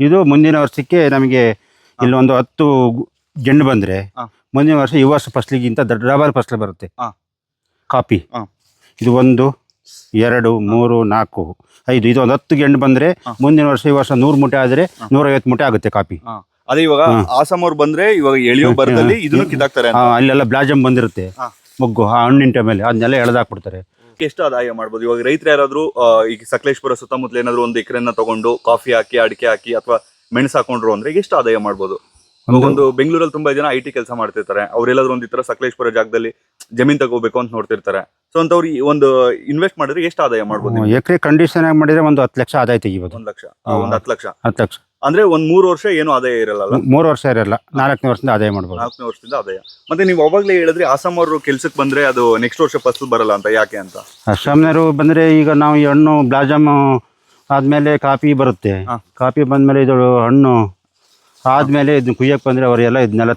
ಇದು ಮುಂದಿನ ವರ್ಷಕ್ಕೆ ನಮಗೆ ಇಲ್ಲೊಂದು ಹತ್ತು ಜಂಡು ಬಂದರೆ ಹಾ. ಮುಂದಿನ ವರ್ಷ ಈ ವರ್ಷ ಫಸಲಿಗಿಂತ ದೊಡ್ಡ ಡಬಲ್ ಫಸಲು ಬರುತ್ತೆ ಹಾ. ಕಾಪಿ ಹಾ. ಇದು ಒಂದು ಎರಡು ಮೂರು ನಾಲ್ಕು ಐದು ಇದು ಒಂದು ಹತ್ತು ಗೆಂಡು ಬಂದರೆ ಹಾ. ಮುಂದಿನ ವರ್ಷ ಈ ವರ್ಷ ನೂರು ಮೂಟೆ ಆದರೆ ನೂರೈವತ್ತು ಮೂಟೆ ಆಗುತ್ತೆ ಕಾಪಿ ಅದೇ ಇವಾಗ. ಆಸಾಮ್ ಅವ್ರು ಬಂದ್ರೆ ಇವಾಗ ಎಳಿಯೋ. ಬರದಲ್ಲಿ. ಇದನ್ನು ಕಿತ್ತಾಕ್ತಾರೆ ಆ, ಅಲ್ಲೆಲ್ಲ ಬ್ಲಾಜಮ್ ಬಂದಿರುತ್ತೆ ಹಾ. ಮೊಗ್ಗು ಆ ಹಣ್ಣಿನ ಟೈಮಲ್ಲಿ ಅದನ್ನೆಲ್ಲ ಎಳೆದಾಕ್ಬಿಡ್ತಾರೆ ಎಷ್ಟು ಆದಾಯ ಮಾಡ್ಬೋದು. ಇವಾಗ ರೈತರು ಯಾರಾದ್ರೂ ಈಗ ಸಕಲೇಶ್ಪುರ ಸುತ್ತಮುತ್ತಲ ಏನಾದ್ರು ಒಂದು ಎಕರೆನ ತಗೊಂಡು ಕಾಫಿ ಹಾಕಿ ಅಡಿಕೆ ಹಾಕಿ ಅಥವಾ ಮೆಣಸು ಹಾಕೊಂಡ್ರು ಅಂದ್ರೆ ಎಷ್ಟು ಆದಾಯ ಮಾಡ್ಬೋದು. ಒಂದು ಬೆಂಗಳೂರಲ್ಲಿ ತುಂಬಾ ಜನ ಐ ಟಿ ಕೆಲಸ ಮಾಡ್ತಿರ್ತಾರೆ. ಅವ್ರೆಲ್ಲಾದ್ರೂ ಒಂದ್ ತರ ಸಕಲೇಶ್ಪುರ ಜಾಗದಲ್ಲಿ ಜಮೀನ್ ತಗೋಬೇಕು ಅಂತ ನೋಡ್ತಿರ್ತಾರೆ. ಸೊ ಅಂತವ್ರು ಈ ಒಂದು ಇನ್ವೆಸ್ಟ್ ಮಾಡಿದ್ರೆ ಎಷ್ಟು ಆದಾಯ ಮಾಡ್ಬೋದು? ಎಕರೆ ಕಂಡೀಷನ್ ಆಗಿ ಮಾಡಿದ್ರೆ ಒಂದು ಹತ್ತು ಲಕ್ಷ ಆದಾಯ ತೆಗಿಬೋದು. ಒಂದ್ ಲಕ್ಷ. ಒಂದ್ ಹತ್ತು ಲಕ್ಷ. ಹತ್ತು ಲಕ್ಷ. ಅಂದ್ರೆ ಒಂದ್ ಮೂರು ವರ್ಷ ಏನು ಆದಾಯ ಇರಲ್ಲ ಮೂರು ವರ್ಷ ಇರಲ್ಲ. ನಾಲ್ಕನೇ ವರ್ಷದಿಂದ ಆದಾಯ ಮಾಡ್ಬೋದು. ನಾಲ್ಕನೇ ವರ್ಷದಿಂದ ಆದಾಯ. ಮತ್ತೆ ನೀವು ಅವಾಗಲೇ ಹೇಳಿದ್ರೆ ಆಸಾಮ್ ಅವರು ಕೆಲ್ಸಕ್ಕೆ ಬಂದ್ರೆ ಅದು ನೆಕ್ಸ್ಟ್ ವರ್ಷ ಫಸಲು ಬರಲ್ಲ ಅಂತ ಯಾಕೆ ಅಂತ? ಅಸ್ಸಾಂನವರು ಬಂದ್ರೆ ಈಗ ನಾವು ಈ ಹಣ್ಣು ಬ್ಲಾಜಮ್ ಆದ್ಮೇಲೆ ಕಾಫಿ ಬರುತ್ತೆ. ಕಾಫಿ ಬಂದ್ಮೇಲೆ ಇದು ಹಣ್ಣು ಆದ್ಮೇಲೆ ಇದನ್ನ ಕುಯ್ಯಕ್ಕೆ ಬಂದ್ರೆ ಅವರೆಲ್ಲ ಇದನ್ನೆಲ್ಲ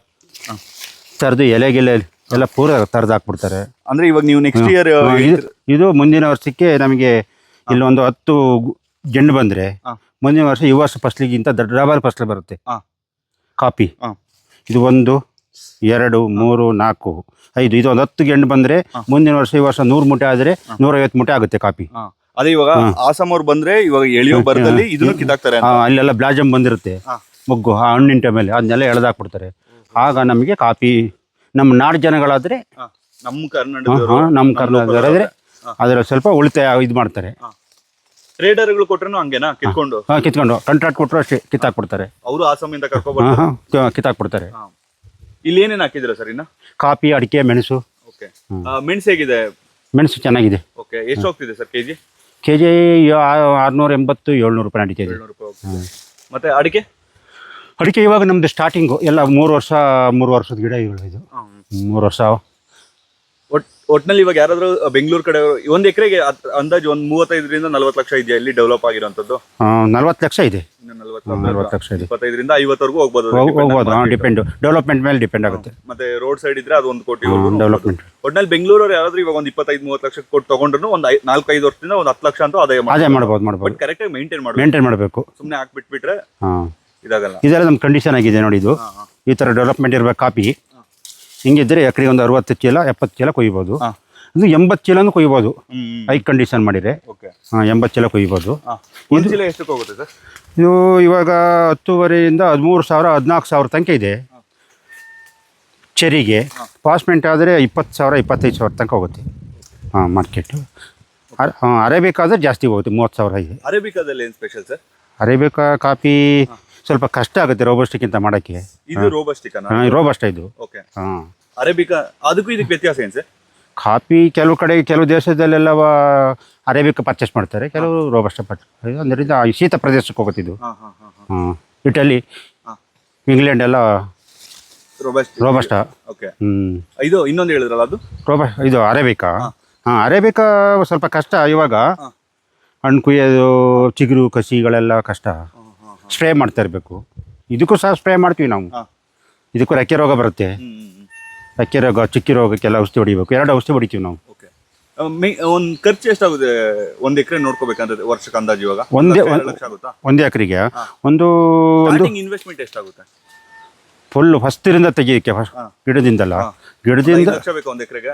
ತರದು ಎಲೆ ಎಲೆಗೆಲೆ ಎಲ್ಲ ಪೂರ ತರದು ಹಾಕ್ಬಿಡ್ತಾರೆ. ಅಂದ್ರೆ ಇವಾಗ ನೀವು ನೆಕ್ಸ್ಟ್ ಇಯರ್ ಇದು- ಮುಂದಿನ ವರ್ಷಕ್ಕೆ ನಮಗೆ ಇಲ್ಲೊಂದು ಹತ್ತು ಜಂಡು ಬಂದ್ರೆ ಹಾ. ಮುಂದಿನ ವರ್ಷ ಈ ವರ್ಷ ಫಸ್ಲಿಗಿಂತ ದೊಡ್ಡ ಡಬಲ್ ಫಸ್ಲು ಬರುತ್ತೆ ಹಾ. ಕಾಪಿ ಹಾ. ಇದು ಒಂದು ಎರಡು ಮೂರು ನಾಲ್ಕು ಐದು ಇದು ಒಂದು ಹತ್ತು ಗೆಂಡು ಬಂದ್ರೆ ಹಾ. ಮುಂದಿನ ವರ್ಷ ಈ ವರ್ಷ ನೂರು ಮೂಟೆ ಆದರೆ ನೂರೈವತ್ತು ಮೂಟೆ ಆಗುತ್ತೆ ಕಾಪಿ ಅದೇ ಇವಾಗ. ಆಸಾಮ್ ಅವ್ರು ಬಂದ್ರೆ ಇವಾಗ ಎಳಿಯೋ. ಬರದಲ್ಲಿ. ಇದನ್ನು ಕಿತ್ತಾಕ್ತಾರೆ ಆ, ಅಲ್ಲೆಲ್ಲ ಬ್ಲಾಜಮ್ ಬಂದಿರುತ್ತೆ ಹಾ. ಮೊಗ್ಗು ಆ ಹಣ್ಣಿನ ಟೈಮಲ್ಲಿ ಅದನ್ನೆಲ್ಲ ಎಳೆದಾಕ್ಬಿಡ್ತಾರೆ ಆಗ ನಮಗೆ ಕಾಪಿ ನಮ್ಮ ನಾಡು ಜನಗಳಾದ್ರೆ ನಮ್ಮ ಕರ್ನಾಟಕದವರು ನಮ್ಮ ಕರ್ನಾಟಕದವರಾದರೆ ಹಾ. ಅದರ ಸ್ವಲ್ಪ ಉಳಿತಾಯ ಇದು ಮಾಡ್ತಾರೆ ಟ್ರೇಡರ್ಗಳು ಕೊಟ್ರು ಹಂಗೇನಾ? ಕಿತ್ಕೊಂಡು? ಹಾ, ಕಿತ್ಕೊಂಡು. ಕಾಂಟ್ರಾಕ್ಟ್ ಕೊಟ್ಟರು ಅಷ್ಟೇ ಕಿತ್ತಾಕ್ಬಿಡ್ತಾರೆ. ಅವರು ಆಸಾಮಿಂದ ಹಾಂ ಕರ್ಕೊಬರ್ತಾರೆ ಹಾಂ ಕಿತ್ತಾಕ್ಬಿಡ್ತಾರೆ. ಇಲ್ಲಿ ಏನೇನ್ ಹಾಕಿದ್ರ ಸರ್ ಇನ್ನ? ಕಾಫಿ ಅಡಿಕೆ ಮೆಣಸು. ಓಕೆ. ಮೆಣಸು ಹೇಗಿದೆ? ಮೆಣಸು ಚೆನ್ನಾಗಿದೆ. ಓಕೆ ಎಷ್ಟು ಹೋಗ್ತಿದೆ ಸರ್ ಕೆಜಿ? ಕೆ ಜಿ ಆರುನೂರ ಎಂಬತ್ತು ಏಳ್ನೂರು ರೂಪಾಯಿ ನಡೀತಿದೆ ಏಳ್ನೂರು ರೂಪಾಯಿ ಹೋಗ್ತಿದೆ. ಮತ್ತೆ ಅಡಿಕೆ? ಅಡಿಕೆ ಇವಾಗ ನಮ್ದು ಸ್ಟಾರ್ಟಿಂಗು ಎಲ್ಲ ಮೂರು ವರ್ಷ ಮೂರು ವರ್ಷದ ಗಿಡ ಇವಳು ಇದು. ಮೂರು ವರ್ಷ ಒಟ್ನಲ್ಲಿ ಇವಾಗ ಯಾರಾದ್ರೂ ಬೆಂಗಳೂರು ಕಡೆ ಒಂದ್ ಎಕರೆಗೆ ಅಂದಾಜು ಒಂದ್ ಮೂವತ್ತೈದರಿಂದ ನಲ್ವತ್ತು ಲಕ್ಷ ಇದೆಯಾ ಇಲ್ಲಿ ಡೆವಲಪ್ ಆಗಿರೋಂಥದ್ದು? ನಲ್ವತ್ತು ಲಕ್ಷ ಇದೆ. ನಲ್ವತ್ತು ಲಕ್ಷ. ಇದೆ. ಇಪ್ಪತ್ತೈದರಿಂದ ಐವತ್ತವರೆಗೂ ಹೋಗ್ಬೋದು. ಡಿಪೆಂಡು ಡೆವಲಪ್ಮೆಂಟ್ ಮೇಲೆ ಡಿಪೆಂಡ್ ಆಗುತ್ತೆ. ಮತ್ತೆ ರೋಡ್ ಸೈಡ್ ಇದ್ರೆ ಅದು ಒಂದು ಕೋಟಿ ಡೆವಲಪ್ಮೆಂಟ್ ಒಟ್ನಲ್ಲಿ ಬೆಂಗಳೂರವ್ರು ಯಾರಾದ್ರೂ ಇವಾಗ ಒಂದು ಇಪ್ಪತ್ತೈದು ಮೂವತ್ತು ಲಕ್ಷ ಕೊಟ್ಟು ತಗೊಂಡ್ರು ಒಂದು ನಾಲ್ಕೈದು ವರ್ಷದಿಂದ ಒಂದು ಹತ್ತು ಲಕ್ಷ ಅಂತ ಅದೇ ಅದೇ ಮಾಡ್ಬೋದು ಮಾಡ್ಬೋದು. ಕರೆಕ್ಟ್ ಆಗಿ ಮೇಂಟೈನ್ ಮಾಡ್ಬೇಕು ಮೇಂಟೈನ್ ಮಾಡಬೇಕು. ಸುಮ್ಮನೆ ಹಾಕ್ಬಿಟ್ಬಿಟ್ರೆ ಇದಾಗಲ್ಲ. ಇದೆಲ್ಲ ನಮ್ಮ ಕಂಡೀಷನ್ ಆಗಿದೆ ನೋಡಿ ಇದು. ಈ ತರ ಡೆವಲಪ್ಮೆಂಟ್ ಇರಬೇಕು ಕಾಪಿ. ಹಿಂಗಿದ್ರೆ ಎಕರೆಗೆ ಒಂದು ಅರವತ್ತು ಚೀಲ ಎಪ್ಪತ್ತು ಚೀಲ ಕೊಯ್ಬೋದು. ಇದು ಎಂಬತ್ತು ಚೀಲನೂ ಕೊಯ್ಬೋದು. ಐ ಹೈ ಕಂಡೀಷನ್ ಮಾಡಿದ್ರೆ. ಓಕೆ ಹಾಂ ಎಂಬತ್ತು ಚೀಲ ಕೊಯ್ಬೋದು. ಒಂದು ಚೀಲ ಎಷ್ಟಕ್ಕೆ ಹೋಗುತ್ತೆ ಸರ್? ಇದು ಇವಾಗ ಹತ್ತುವರೆಯಿಂದ ಹದಿಮೂರು ಸಾವಿರ ಹದಿನಾಲ್ಕು ಸಾವಿರ ತನಕ ಇದೆ. ಚೆರಿಗೆ. ಪಾಸ್ಮೆಂಟ್ ಆದರೆ ಇಪ್ಪತ್ತು ಸಾವಿರ ಇಪ್ಪತ್ತೈದು ಸಾವಿರ ತನಕ ಹೋಗುತ್ತೆ. ಹಾಂ ಮಾರ್ಕೆಟು ಅರೇಬಿಕಾದ್ರೆ ಜಾಸ್ತಿ ಹೋಗುತ್ತೆ ಮೂವತ್ತು ಸಾವಿರ ಇದೆ. ಅರೇಬಿಕಾದಲ್ಲಿ ಏನು ಸ್ಪೆಷಲ್ ಸರ್? ಅರೇಬಿಕಾ ಕಾಫಿ ಸ್ವಲ್ಪ ಕಷ್ಟ ಆಗುತ್ತೆ ರೋಬಸ್ಟಿಕ್ಕಿಂತ ಮಾಡೋಕ್ಕೆ. ಇದು ರೋಬಸ್ಟಿಕ್ ಹಾಂ ರೋಬಸ್ಟ್ ಇದು. ಓಕೆ ಹಾಂ. ಅರೇಬಿಕಾ ಅದಕ್ಕೂ ಇದಕ್ಕೆ ವ್ಯತ್ಯಾಸ ಏನು ಸರ್? ಕಾಫಿ ಕೆಲವು ಕಡೆ ಕೆಲವು ದೇಶದಲ್ಲೆಲ್ಲ ಅರೇಬಿಕ ಪರ್ಚೇಸ್ ಮಾಡ್ತಾರೆ. ಕೆಲವು ರೋಬಸ್ಟ ಪರ್ಚೇಸ್ ಅದರಿಂದ ಶೀತ ಪ್ರದೇಶಕ್ಕೆ ಹೋಗುತ್ತೆ ಇದು. ಹಾ ಇಟಲಿ. ಇಂಗ್ಲೆಂಡ್ ಎಲ್ಲ ರೋಬಸ್ಟ್ ರೋಬಸ್ಟ ಓಕೆ ಹ್ಞೂ ಇದು ಇನ್ನೊಂದು ಹೇಳಿದ್ರಲ್ಲ ಅದು? ರೋಬ ಇದು ಅರೇಬಿಕಾ ಹಾಂ. ಅರೇಬಿಕಾ ಸ್ವಲ್ಪ ಕಷ್ಟ ಇವಾಗ. ಹಣ್ಣು ಕುಯ್ಯೋದು ಚಿಗುರು ಕಸಿಗಳೆಲ್ಲ ಕಷ್ಟ. ಸ್ಪ್ರೇ ಮಾಡ್ತಾ ಇರಬೇಕು. ಇದಕ್ಕೂ ಸಹ ಸ್ಪ್ರೇ ಮಾಡ್ತೀವಿ ನಾವು. ಇದಕ್ಕೂ ರೆಕ್ಕೆ ರೋಗ ಬರುತ್ತೆ. ರೆಕ್ಕೆ ರೋಗ ಚಿಕ್ಕಿ ರೋಗಕ್ಕೆಲ್ಲ ಔಷಧಿ ಹೊಡಿಬೇಕು. ಎರಡು ಔಷಧಿ ಹೊಡಿತೀವಿ ನಾವು. ಓಕೆ. ಒಂದ್ ಖರ್ಚು ಎಷ್ಟಾಗುತ್ತೆ? ಒಂದ್ ಎಕರೆ ನೋಡ್ಕೋಬೇಕಂದ್ರೆ ವರ್ಷಕ್ಕೆ ಅಂದಾಜು ಇವಾಗ? ಒಂದೇ ಲಕ್ಷ, ಆಗುತ್ತಾ? ಒಂದೇ ಎಕರೆಗೆ. ಒಂದು ಒಂದು ಇನ್ವೆಸ್ಟ್ಮೆಂಟ್ ಎಷ್ಟಾಗುತ್ತೆ? ಫುಲ್ ಫಸ್ಟಿರಿಂದ ತೆಗಿಯೋಕ್ಕೆ ಗಿಡದಿಂದಲ್ಲ. ಗಿಡದಿಂದ ಲಕ್ಷ ಬೇಕು ಒಂದ್ ಎಕರೆಗೆ?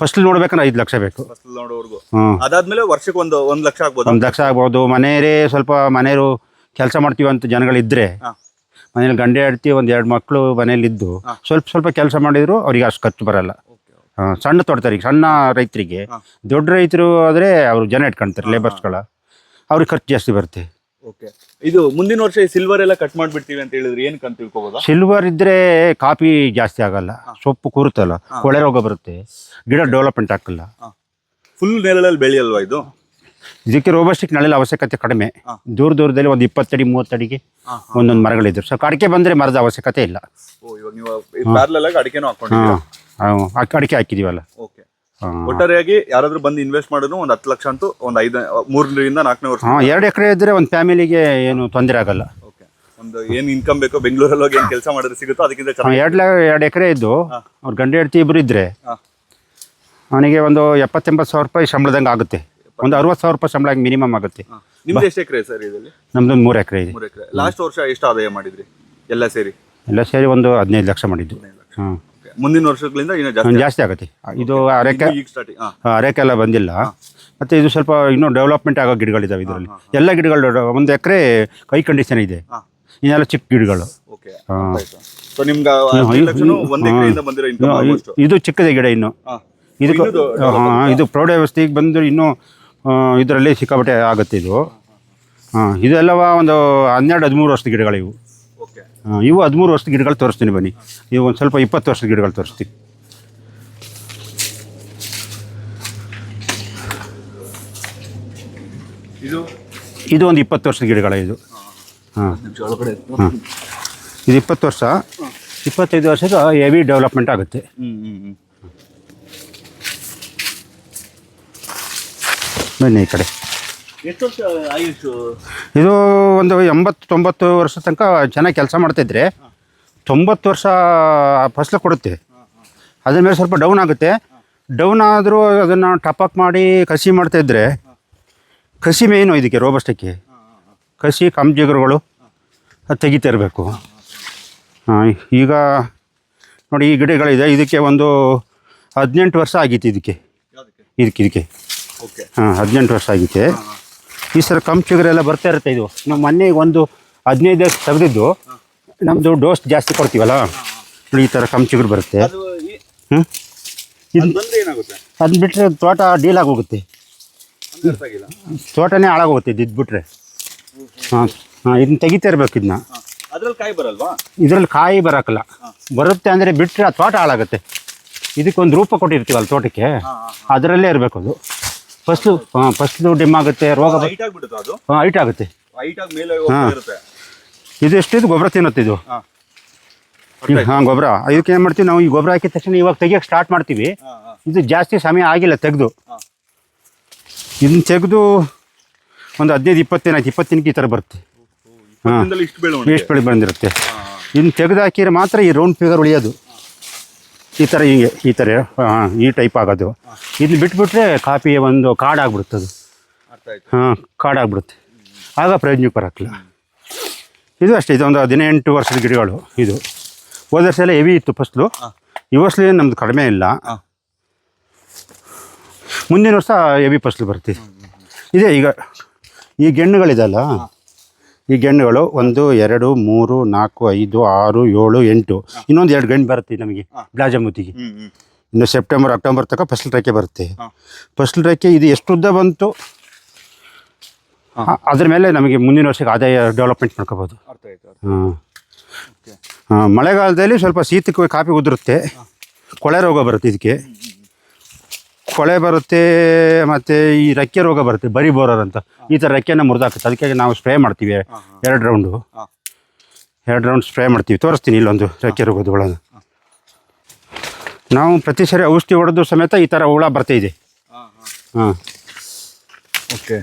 ಫಸ್ಟ್ ನೋಡ್ಬೇಕಂದ್ರೆ ಐದು ಲಕ್ಷ ಬೇಕು. ನೋಡೋವರೆಗೂ. ಅದಾದ್ಮೇಲೆ ವರ್ಷಕ್ಕೆ ಒಂದು ಒಂದ್ ಲಕ್ಷ ಆಗ್ಬೋದು? ಒಂದು ಲಕ್ಷ ಆಗ್ಬೋದು. ಮನೆಯರೇ ಸ್ವಲ್ಪ ಮನೆಯವರು ಕೆಲಸ ಮಾಡ್ತೀವಿ ಅಂತ ಜನಗಳಿದ್ರೆ. ಮನೇಲಿ ಗಂಡೆ ಆಡ್ತಿ ಒಂದು ಎರಡು ಮಕ್ಕಳು ಮನೇಲಿ ಇದ್ದು ಸ್ವಲ್ಪ ಸ್ವಲ್ಪ ಕೆಲಸ ಮಾಡಿದ್ರು ಅವ್ರಿಗೆ ಅಷ್ಟು ಖರ್ಚು ಬರಲ್ಲ. ಸಣ್ಣ ಈಗ ಸಣ್ಣ ರೈತರಿಗೆ ದೊಡ್ಡ ರೈತರು ಆದರೆ ಅವರು ಜನ ಇಟ್ಕೊಂತಾರೆ ಲೇಬರ್ಸ್ಗಳ ಅವ್ರಿಗೆ ಖರ್ಚು ಜಾಸ್ತಿ ಬರುತ್ತೆ. ಓಕೆ. ಇದು ಮುಂದಿನ ವರ್ಷ ಸಿಲ್ವರ್ ಎಲ್ಲ ಕಟ್ ಮಾಡಿಬಿಡ್ತೀವಿ ಅಂತ ಹೇಳಿದ್ರೆ ಏನು ಕಂತ ತಿಳ್ಕೊಬೋದಾ? ಸಿಲ್ವರ್ ಇದ್ದರೆ ಕಾಫಿ ಜಾಸ್ತಿ ಆಗಲ್ಲ. ಸೊಪ್ಪು ಕೂರುತ್ತಲ್ಲ ಕೊಳೆ ರೋಗ ಬರುತ್ತೆ. ಗಿಡ ಡೆವಲಪ್ಮೆಂಟ್ ಆಗಲ್ಲ. ಫುಲ್ ನೆಲದಲ್ಲಿ ಬೆಳೆಯಲ್ವಾ ಇದು? ಇದಕ್ಕೆ ರೋಬಸ್ಟಿಕ್ ನಳಿನ ಅವಶ್ಯಕತೆ ಕಡಿಮೆ. ದೂರ ದೂರದಲ್ಲಿ ಒಂದು ಇಪ್ಪತ್ತಡಿ ಮೂವತ್ತಡಿಗೆ ಒಂದೊಂದು ಮರಗಳಿದ್ರು. ಸೊ ಅಡಿಕೆ ಬಂದರೆ ಮರದ ಅವಶ್ಯಕತೆ ಇಲ್ಲ. ಅಡಿಕೆ ಹಾಕಿದೀವಲ್ಲ. ಒಟ್ಟಾರೆಯಾಗಿ ಯಾರಾದ್ರೂ ಬಂದು ಇನ್ವೆಸ್ಟ್ ಮಾಡಿದ್ರು ಒಂದ್ ಹತ್ತು ಲಕ್ಷ ಅಂತೂ ಒಂದ್ ಐದು ಮೂರರಿಂದ ನಾಲ್ಕನೇ ವರ್ಷ. ಹಾಂ ಎರಡು ಎಕರೆ ಇದ್ದರೆ ಒಂದು ಫ್ಯಾಮಿಲಿಗೆ ಏನು ತೊಂದರೆ ಆಗಲ್ಲ. ಒಂದು ಏನ್ ಇನ್ಕಮ್ ಬೇಕೋ ಬೆಂಗಳೂರಲ್ಲಿ ಹೋಗಿ ಏನ್ ಕೆಲಸ ಮಾಡಿದ್ರೆ ಸಿಗುತ್ತೋ ಅದಕ್ಕಿಂತ ಎರಡು ಎರಡು ಎಕರೆ ಇದ್ದು. ಅವ್ರ ಗಂಡ ಹೆಂಡತಿ ಇಬ್ರು ಇದ್ರೆ. ಅವನಿಗೆ ಒಂದು ಎಪ್ಪತ್ತೆಂಬತ್ತು ಸಾವಿರ ರೂಪಾಯಿ ಸಂಬಳದಂಗೆ ಆಗುತ್ತೆ. ಒಂದು ಅರವತ್ತು ಸಾವಿರ ರೂಪಾಯಿ ಸಂಬಳ ಮಿನಿಮಮ್ ಆಗುತ್ತೆ. ನಮ್ದು ಎಷ್ಟು ಎಕರೆ ಸರ್ ಇದರಲ್ಲಿ? ನಮ್ದೊಂದು ಮೂರು ಎಕರೆ ಇದೆ. ಮೂರು ಎಕರೆ. ಲಾಸ್ಟ್ ವರ್ಷ ಎಷ್ಟು ಆದಾಯ ಮಾಡಿದ್ರಿ? ಎಲ್ಲ ಸೇರಿ? ಎಲ್ಲ ಸೇರಿ ಒಂದು ಹದಿನೈದು ಲಕ್ಷ ಮಾಡಿದ್ದು. ಹಾಂ. ಮುಂದಿನ ವರ್ಷಗಳಿಂದ ಇನ್ನೂ ಜಾಸ್ತಿ ಜಾಸ್ತಿ ಆಗುತ್ತೆ. ಇದು ಅರೆಕೆ ಅರೆಕೆ ಎಲ್ಲ ಬಂದಿಲ್ಲ. ಮತ್ತೆ ಇದು ಸ್ವಲ್ಪ ಇನ್ನೂ ಡೆವಲಪ್ಮೆಂಟ್ ಆಗೋ ಗಿಡಗಳಿದ್ದಾವೆ ಇದರಲ್ಲಿ. ಎಲ್ಲ ಗಿಡಗಳು ಒಂದು ಎಕರೆ ಕೈ ಕಂಡೀಷನ್ ಇದೆ. ಇನ್ನೆಲ್ಲ ಚಿಕ್ಕ ಗಿಡಗಳು. ಇದು ಚಿಕ್ಕದೇ ಗಿಡ ಇನ್ನು. ಇದಕ್ಕೆ ಇದು ಪ್ರೌಢ ವ್ಯವಸ್ಥೆಗೆ ಬಂದು ಇನ್ನೂ ಇದರಲ್ಲಿ ಸಿಕ್ಕಾಪಟ್ಟೆ ಆಗುತ್ತೆ ಇದು. ಹಾಂ ಇದೆಲ್ಲವ ಒಂದು ಹನ್ನೆರಡು ಹದಿಮೂರು ವರ್ಷದ ಗಿಡಗಳು ಇವು. ಓಕೆ. ಆ, ಇವು ಹದಿಮೂರು ವರ್ಷದ ಗಿಡಗಳು ತೋರಿಸ್ತೀನಿ ಬನ್ನಿ. ಇವು ಒಂದು ಸ್ವಲ್ಪ ಇಪ್ಪತ್ತು ವರ್ಷದ ಗಿಡಗಳು ತೋರಿಸ್ತೀನಿ. ಇದು? ಇದು ಒಂದು ಇಪ್ಪತ್ತು ವರ್ಷದ ಗಿಡಗಳ ಇದು. ಹಾಂ. ಹಾಂ. ಇದು ಇಪ್ಪತ್ತು ವರ್ಷ. ಇಪ್ಪತ್ತೈದು ವರ್ಷದ ಹೆವಿ ಡೆವಲಪ್ಮೆಂಟ್ ಆಗುತ್ತೆ. ಬನ್ನಿ ಈ ಕಡೆ. ಇದು ಒಂದು ಎಂಬತ್ತು ತೊಂಬತ್ತು ವರ್ಷ ತನಕ ಚೆನ್ನಾಗಿ ಕೆಲಸ ಮಾಡ್ತಿದ್ರೆ ತೊಂಬತ್ತು ವರ್ಷ ಫಸಲು ಕೊಡುತ್ತೆ. ಅದ್ರ ಮೇಲೆ ಸ್ವಲ್ಪ ಡೌನ್ ಆಗುತ್ತೆ. ಡೌನ್ ಆದರೂ ಅದನ್ನು ಟಪಕ್ ಮಾಡಿ ಕಸಿ ಮಾಡ್ತಾಯಿದ್ರೆ ಕಸಿ ಮೇನು ಇದಕ್ಕೆ ರೋಬಸ್ಟಕ್ಕೆ ಕಸಿ ಕಂಜಿಗರುಗಳು ಅದು ತೆಗಿತಾ ಇರಬೇಕು. ಹಾಂ ಈಗ ನೋಡಿ ಈ ಗಿಡಗಳಿದೆ. ಇದಕ್ಕೆ ಒಂದು ಹದಿನೆಂಟು ವರ್ಷ ಆಗಿತ್ತು ಇದಕ್ಕೆ. ಇದಕ್ಕೆ ಇದಕ್ಕೆ. ಹಾಂ ಹದಿನೆಂಟು ವರ್ಷ ಆಗಿದೆ ಈ ಕಮ್ ಎಲ್ಲ ಬರ್ತಾ ಇರುತ್ತೆ ಇದು. ನಾವು ಮೊನ್ನೆ ಒಂದು ಹದಿನೈದು ವರ್ಷ ತೆಗೆದಿದ್ದು ನಮ್ಮದು ಡೋಸ್ ಜಾಸ್ತಿ ಕೊಡ್ತೀವಲ್ಲ? ನೋಡಿ ಈ ಥರ ಕಮ್ ಶುಗರ್ ಬರುತ್ತೆ. ಅದು ಹ್ಞೂ ಅದು ಏನಾಗುತ್ತೆ? ಅದನ್ನ ಬಿಟ್ಟರೆ ತೋಟ ಡೀಲ್ ಆಗೋಗುತ್ತೆ. ತೋಟನೇ ಹಾಳಾಗೋಗುತ್ತೆ ಇದು ಬಿಟ್ಟರೆ ಹಾಂ ಹಾಂ ಇದನ್ನ ತೆಗಿತಾ ಇರಬೇಕು ಇದನ್ನ ಹಾ. ಕಾಯಿ ಬರಲ್ವಾ? ಇದರಲ್ಲಿ ಕಾಯಿ ಬರೋಕ್ಕಲ್ಲ ಬರುತ್ತೆ ಅಂದರೆ ಬಿಟ್ಟರೆ ಆ ತೋಟ ಹಾಳಾಗುತ್ತೆ. ಇದಕ್ಕೊಂದು ರೂಪ ಕೊಟ್ಟಿರ್ತೀವಲ್ಲ ತೋಟಕ್ಕೆ? ಅದರಲ್ಲೇ ಇರಬೇಕು ಅದು. ಫಸ್ಲು ಹಾಂ ಫಸ್ಲು ಡಿಮ್ ಆಗುತ್ತೆ ರೋಗ ಹೈಟ್ ಆಗ್ಬಿಡುತ್ತೆ ಅದು. ಹಾಂ ಹೈಟ್ ಆಗುತ್ತೆ. ಹೈಟ್ ಆಗಿ ಮೇಲೆ ಹೋಗ್ತಾ ಇರುತ್ತೆ. ಇದು ಎಷ್ಟಿದು? ಗೊಬ್ಬರ ತಿನ್ನುತ್ತೆ ಇದು? ಹಾ. ಹಾಂ ಗೊಬ್ಬರ. ಇದಕ್ಕೆ ಏನು ಮಾಡ್ತೀವಿ ನಾವು ಈ ಗೊಬ್ಬರ ಹಾಕಿದ ತಕ್ಷಣ ಇವಾಗ ತೆಗಿಯೋಕೆ ಸ್ಟಾರ್ಟ್ ಮಾಡ್ತೀವಿ. ಹಾ ಹಾ. ಇದು ಜಾಸ್ತಿ ಸಮಯ ಆಗಿಲ್ಲ ತೆಗೆದು. ಹಾ. ಇದನ್ನ ತೆಗೆದು ಒಂದು ಹದಿನೈದು ಇಪ್ಪತ್ತೇನಾಯ್ತು ಇಪ್ಪತ್ತಿನಕ್ಕೆ ಆಯ್ತು ಈ ಥರ ಬರುತ್ತೆ. ಇಪ್ಪತ್ತಿಂದಲೂ ಇಷ್ಟು ಬೆಳವಣಿಗೆ. ವೇಸ್ಟ್ ಬೆಳೆ ಬಂದಿರುತ್ತೆ. ಹಾ, ಹಾ. ಇದನ್ನ ತೆಗೆದು ಹಾಕಿದ್ರೆ ಮಾತ್ರ ಈ ರೌಂಡ್ ಫಿಗರ್ ಉಳಿಯೋದು. ಈ ಥರ ಹೀಗೆ ಈ ಥರ ಹಾಂ ಈ ಟೈಪ್ ಆಗೋದು. ಇದನ್ನ ಬಿಟ್ಬಿಟ್ರೆ ಕಾಫಿ ಒಂದು ಕಾಡಾಗ್ಬಿಡುತ್ತೆ ಅದು. ಹಾಂ ಕಾಡಾಗ್ಬಿಡುತ್ತೆ ಆಗ ಪ್ರಯೋಜನಕ್ಕೆ ಬರೋಕ್ಕಿಲ್ಲ ಇದು ಅಷ್ಟೇ ಇದು ಒಂದು ಹದಿನೆಂಟು ವರ್ಷದ ಗಿಡಗಳು ಇದು. ಹೋದ ವರ್ಷ ಎಲ್ಲ ಹೆವಿ ಇತ್ತು ಫಸ್ಲು. ಈ ವರ್ಷ ನಮ್ದು ಕಡಿಮೆ ಇಲ್ಲ. ಮುಂದಿನ ವರ್ಷ ಹೆವಿ ಫಸ್ಲು ಬರುತ್ತೆ. ಇದೆ ಈಗ ಈ ಗೆಣ್ಣುಗಳಿದಲ್ಲ. ಈ ಗೆಣ್ಣುಗಳು ಒಂದು ಎರಡು ಮೂರು ನಾಲ್ಕು ಐದು ಆರು ಏಳು ಎಂಟು. ಇನ್ನೊಂದು ಎರಡು ಗಂಡು ಬರುತ್ತೆ ನಮಗೆ ಬ್ಲಾಜಮೂತಿಗೆ. ಇನ್ನು ಸೆಪ್ಟೆಂಬರ್ ಅಕ್ಟೋಬರ್ ತನಕ ಫಸಲು ರೇಖೆ ಬರುತ್ತೆ. ಫಸ್ಟ್ ಫಸಲು ರೇಖೆ ಇದು ಎಷ್ಟು ಉದ್ದ ಬಂತು? ಅದ್ರ ಮೇಲೆ ನಮಗೆ ಮುಂದಿನ ವರ್ಷಕ್ಕೆ ಆದಾಯ ಡೆವಲಪ್ಮೆಂಟ್ ಮಾಡ್ಕೋಬೋದು. ಹಾಂ. ಮಳೆಗಾಲದಲ್ಲಿ ಸ್ವಲ್ಪ ಶೀತಕ್ಕೆ ಕಾಫಿ ಉದುರುತ್ತೆ. ಕೊಳೆ ರೋಗ ಬರುತ್ತೆ ಇದಕ್ಕೆ. ಕೊಳೆ ಬರುತ್ತೆ ಮತ್ತು ಈ ರೆಕ್ಕೆ ರೋಗ ಬರುತ್ತೆ ಬರಿ ಬೋರರ್ ಅಂತ. ಈ ಥರ ರೆಕ್ಕೆನ ಮುರಿದಾಕುತ್ತೆ. ಅದಕ್ಕೆ ನಾವು ಸ್ಪ್ರೇ ಮಾಡ್ತೀವಿ. ಎರಡು ರೌಂಡು. ಎರಡು ರೌಂಡ್ ಸ್ಪ್ರೇ ಮಾಡ್ತೀವಿ. ತೋರಿಸ್ತೀನಿ ಇಲ್ಲೊಂದು ರೆಕ್ಕೆ ರೋಗದ ರೋಗದೊಳಗೆ ನಾವು ಪ್ರತಿ ಸರಿ ಔಷಧಿ ಹೊಡೆದು ಸಮೇತ ಈ ಥರ ಹುಳ ಬರ್ತಾ ಇದೆ. ಹಾ ಓಕೆ.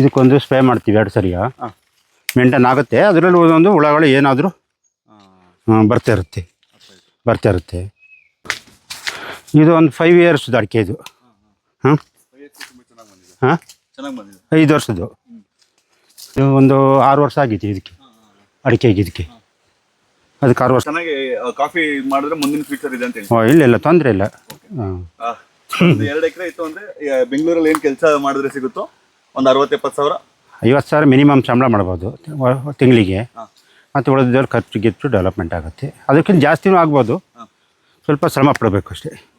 ಇದಕ್ಕೊಂದು ಸ್ಪ್ರೇ ಮಾಡ್ತೀವಿ ಎರಡು ಸರಿಯ. ಮೆಂಟೇನ್ ಆಗುತ್ತೆ. ಅದರಲ್ಲಿ ಒಂದೊಂದು ಹುಳಗಳು ಏನಾದರೂ ಹಾ. ಬರ್ತಾ ಇರುತ್ತೆ. ಬರ್ತಾ ಇರುತ್ತೆ. ಇದು ಒಂದು ಫೈವ್ ಇಯರ್ಸ್ ಅಡಿಕೆ ಇದು. ಹಾಂ? ಐದು ವರ್ಷದ್ದು. ಇದು ಒಂದು ಆರು ವರ್ಷ ಆಗಿತ್ತು ಇದಕ್ಕೆ. ಅಡಿಕೆಗೆ ಇದಕ್ಕೆ. ಅದಕ್ಕೆ ಆರು ವರ್ಷ. ಚೆನ್ನಾಗಿ ಕಾಫಿ ಮಾಡಿದ್ರೆ ಮುಂದಿನ ಫ್ಯೂಚರ್ ಇದೆ ಅಂತ ಹೇಳಿ. ಓ ಇಲ್ಲ ಇಲ್ಲ ತೊಂದರೆ ಇಲ್ಲ. ಹಾಂ. ಎರಡು ಎಕರೆ ಇತ್ತು ಅಂದ್ರೆ ಬೆಂಗಳೂರಲ್ಲಿ ಏನು ಕೆಲಸ ಮಾಡಿದ್ರೆ ಸಿಗುತ್ತೋ? ಒಂದು ಅರವತ್ತು ಎಪ್ಪತ್ತು ಸಾವಿರ? ಐವತ್ತು ಸಾವಿರ ಮಿನಿಮಮ್ ಸಂಬಳ ಮಾಡ್ಬೋದು ತಿಂಗಳಿಗೆ. ಮತ್ತು ಉಳಿದಿದ್ದವ್ರು ಖರ್ಚು ಗಿಚ್ಚು ಡೆವಲಪ್ಮೆಂಟ್ ಆಗುತ್ತೆ. ಅದಕ್ಕಿಂತ ಜಾಸ್ತಿನೂ ಆಗ್ಬೋದು. ಸ್ವಲ್ಪ ಶ್ರಮ ಪಡಬೇಕು ಅಷ್ಟೇ.